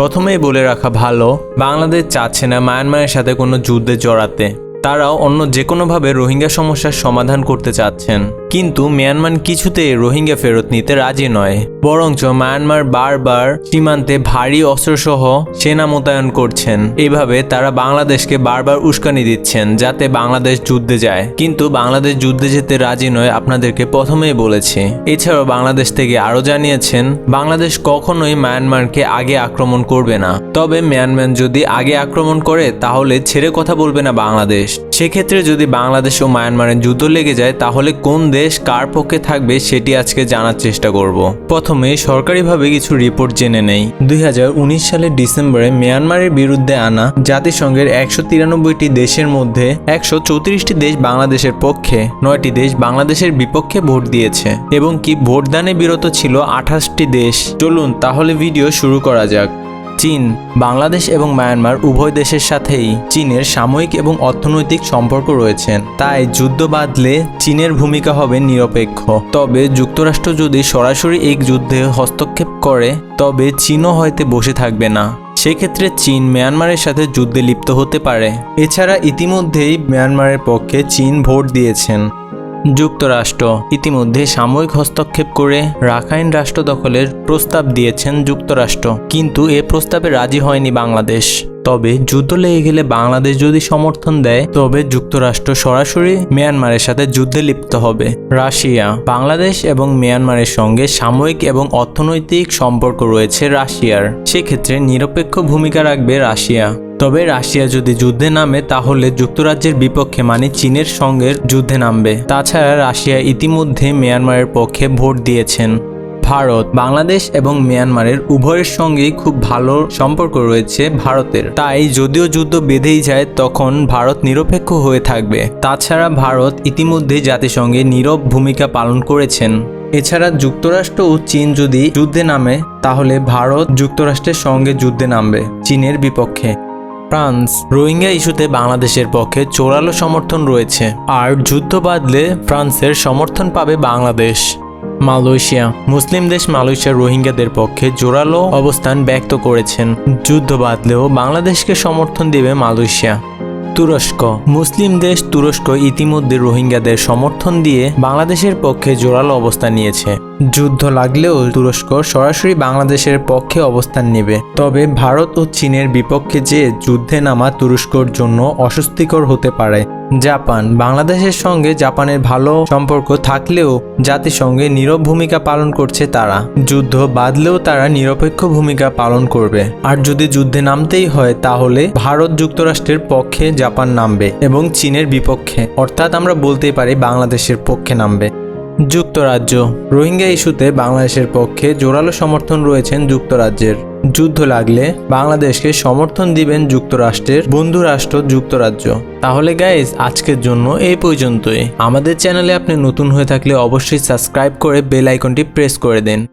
প্রথমেই বলে রাখা ভালো, বাংলাদেশ চাচ্ছে না মায়ানমারের সাথে কোনো যুদ্ধে জড়াতে। তারাও অন্য যে কোনোভাবে রোহিঙ্গা সমস্যার সমাধান করতে চাচ্ছেন। কিন্তু মিয়ানমার কিছুতে রোহিঙ্গা ফেরত নিতে রাজি নয়। বরঞ্চ মায়ানমার বারবার সীমান্তে ভারী অস্ত্রসহ সেনা মোতায়েন করছেন। এভাবে তারা বাংলাদেশকে বারবার উস্কানি দিচ্ছেন যাতে বাংলাদেশ যুদ্ধে যায়। কিন্তু বাংলাদেশ যুদ্ধে যেতে রাজি নয় আপনাদেরকে প্রথমেই বলেছি। এছাড়াও বাংলাদেশ থেকে আরও জানিয়েছেন, বাংলাদেশ কখনোই মায়ানমারকে আগে আক্রমণ করবে না। তবে মিয়ানমার যদি আগে আক্রমণ করে, তাহলে ছেড়ে কথা বলবে না বাংলাদেশ। সেক্ষেত্রে যদি বাংলাদেশ ও মায়ানমারের যুদ্ধ লেগে যায়, তাহলে কোন দেশ কার পক্ষে থাকবে সেটি আজকে জানার চেষ্টা করব। প্রথমে সরকারিভাবে কিছু রিপোর্ট জেনে নেই। দুই হাজার উনিশ সালের ডিসেম্বরে মিয়ানমারের বিরুদ্ধে আনা জাতিসংঘের একশো তিরানব্বইটি দেশের মধ্যে একশো চৌত্রিশটি দেশ বাংলাদেশের পক্ষে, নয়টি দেশ বাংলাদেশের বিপক্ষে ভোট দিয়েছে এবং কি ভোটদানে বিরত ছিল আঠাশটি দেশ। চলুন তাহলে ভিডিও শুরু করা যাক। চীন, বাংলাদেশ এবং মায়ানমার উভয় দেশের সাথেই চীনের সাময়িক এবং অর্থনৈতিক সম্পর্ক রয়েছে। তাই যুদ্ধ বাঁধলে চীনের ভূমিকা হবে নিরপেক্ষ। তবে যুক্তরাষ্ট্র যদি সরাসরি এই যুদ্ধে হস্তক্ষেপ করে, তবে চীনও হয়তো বসে থাকবে না। সেক্ষেত্রে চীন মিয়ানমারের সাথে যুদ্ধে লিপ্ত হতে পারে। এছাড়া ইতিমধ্যেই মিয়ানমারের পক্ষে চীন ভোট দিয়েছেন। যুক্তরাষ্ট্র। ইতিমধ্যে সাময়িক হস্তক্ষেপ করে রাখাইন রাষ্ট্র দখলের প্রস্তাব দিয়েছেন যুক্তরাষ্ট্র। কিন্তু এ প্রস্তাবে রাজি হয়নি বাংলাদেশ। তবে যুদ্ধ লেগে গেলে বাংলাদেশ যদি সমর্থন দেয়, তবে যুক্তরাষ্ট্র সরাসরি মিয়ানমারের সাথে যুদ্ধে লিপ্ত হবে। রাশিয়া, বাংলাদেশ এবং মিয়ানমারের সঙ্গে সাময়িক এবং অর্থনৈতিক সম্পর্ক রয়েছে রাশিয়ার। সেক্ষেত্রে নিরপেক্ষ ভূমিকা রাখবে রাশিয়া। তবে রাশিয়া যদি যুদ্ধে নামে, তাহলে যুক্তরাজ্যের বিপক্ষে মানে চীনের সঙ্গে যুদ্ধে নামবে। তাছাড়া রাশিয়া ইতিমধ্যে মিয়ানমারের পক্ষে ভোট দিয়েছেন। ভারত, বাংলাদেশ এবং মিয়ানমারের উভয়ের সঙ্গেই খুব ভালো সম্পর্ক রয়েছে ভারতের। তাই যদিও যুদ্ধ বেঁধেই যায়, তখন ভারত নিরপেক্ষ হয়ে থাকবে। তাছাড়া ভারত ইতিমধ্যে জাতিসংঘে নীরব ভূমিকা পালন করেছেন। এছাড়া যুক্তরাষ্ট্র ও চীন যদি যুদ্ধে নামে, তাহলে ভারত যুক্তরাষ্ট্রের সঙ্গে যুদ্ধে নামবে, চীনের বিপক্ষে। ফ্রান্স রোহিঙ্গা ইস্যুতে বাংলাদেশের পক্ষে চোরালো সমর্থন রয়েছে। আর যুদ্ধ বাঁধলে ফ্রান্সের সমর্থন পাবে বাংলাদেশ। মালয়েশিয়া মুসলিম দেশ মালয়েশিয়া রোহিঙ্গাদের পক্ষে জোরালো অবস্থান ব্যক্ত করেছেন। যুদ্ধ বাঁধলেও বাংলাদেশকে সমর্থন দেবে মালয়েশিয়া। তুরস্ক মুসলিম দেশ তুরস্ক ইতিমধ্যে রোহিঙ্গাদের সমর্থন দিয়ে বাংলাদেশের পক্ষে জোরালো অবস্থান নিয়েছে। যুদ্ধ লাগলেও তুরস্ক সরাসরি বাংলাদেশের পক্ষে অবস্থান নেবে। তবে ভারত ও চীনের বিপক্ষে যে যুদ্ধে নামা তুরস্কর জন্য অস্বস্তিকর হতে পারে। জাপান, বাংলাদেশের সঙ্গে জাপানের ভালো সম্পর্ক থাকলেও জাতিসংঘে নীরব ভূমিকা পালন করছে তারা। যুদ্ধ বাদলেও তারা নিরপেক্ষ ভূমিকা পালন করবে। আর যদি যুদ্ধে নামতেই হয়, তাহলে ভারত যুক্তরাষ্ট্রের পক্ষে জাপান নামবে এবং চীনের বিপক্ষে। অর্থাৎ আমরা বলতেই পারি, বাংলাদেশের পক্ষে নামবে। যুক্তরাজ্য। রোহিঙ্গা ইস্যুতে বাংলাদেশের পক্ষে জোরালো সমর্থন রয়েছেন যুক্তরাজ্যের। যুদ্ধ লাগলে বাংলাদেশকে সমর্থন দিবেন যুক্তরাষ্ট্রের বন্ধু রাষ্ট্র যুক্তরাজ্য। তাহলে গাইজ আজকের জন্য এই পর্যন্তই। আমাদের চ্যানেলে আপনি নতুন হয়ে থাকলে অবশ্যই সাবস্ক্রাইব করে বেল আইকনটি প্রেস করে দিন।